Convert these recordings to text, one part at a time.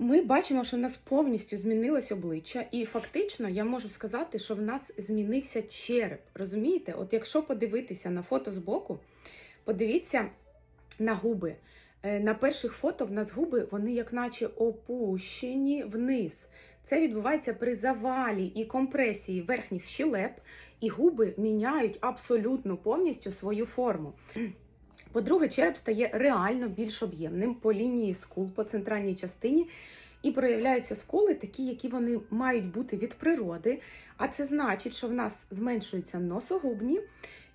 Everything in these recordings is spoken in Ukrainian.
Ми бачимо, що в нас повністю змінилось обличчя, і фактично я можу сказати, що в нас змінився череп. Розумієте? От якщо подивитися на фото збоку, подивіться на губи. Е, На перших фото в нас губи, вони як наче опущені вниз. Це відбувається при завалі і компресії верхніх щелеп, і губи міняють абсолютно повністю свою форму. По-друге, череп стає реально більш об'ємним по лінії скул, по центральній частині, і проявляються скули, такі, які вони мають бути від природи. А це значить, що в нас зменшуються носогубні,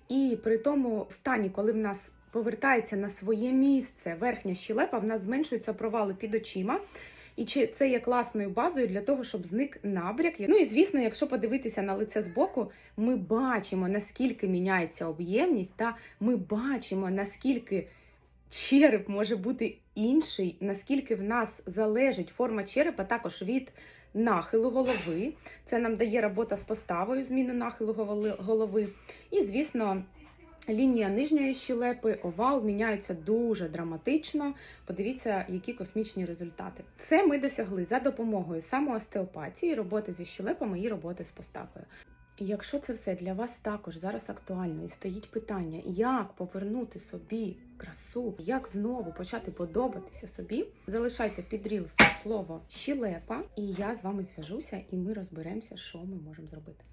і при тому стані, коли в нас повертається на своє місце верхня щелепа, в нас зменшуються провали під очима. І чи це є класною базою для того, щоб зник набряк? Ну і звісно, якщо подивитися на лице збоку, ми бачимо наскільки міняється об'ємність, та ми бачимо наскільки череп може бути інший, наскільки в нас залежить форма черепа також від нахилу голови. Це нам дає робота з поставою, зміну нахилу голови. І, звісно, лінія нижньої щелепи, овал міняються дуже драматично. Подивіться, які космічні результати. Це ми досягли за допомогою самоостеопатії, роботи зі щелепами і роботи з поставою. Якщо це все для вас також зараз актуально і стоїть питання, як повернути собі красу, як знову почати подобатися собі, залишайте під рілсом слово щелепа, і я з вами зв'яжуся, і ми розберемося, що ми можемо зробити.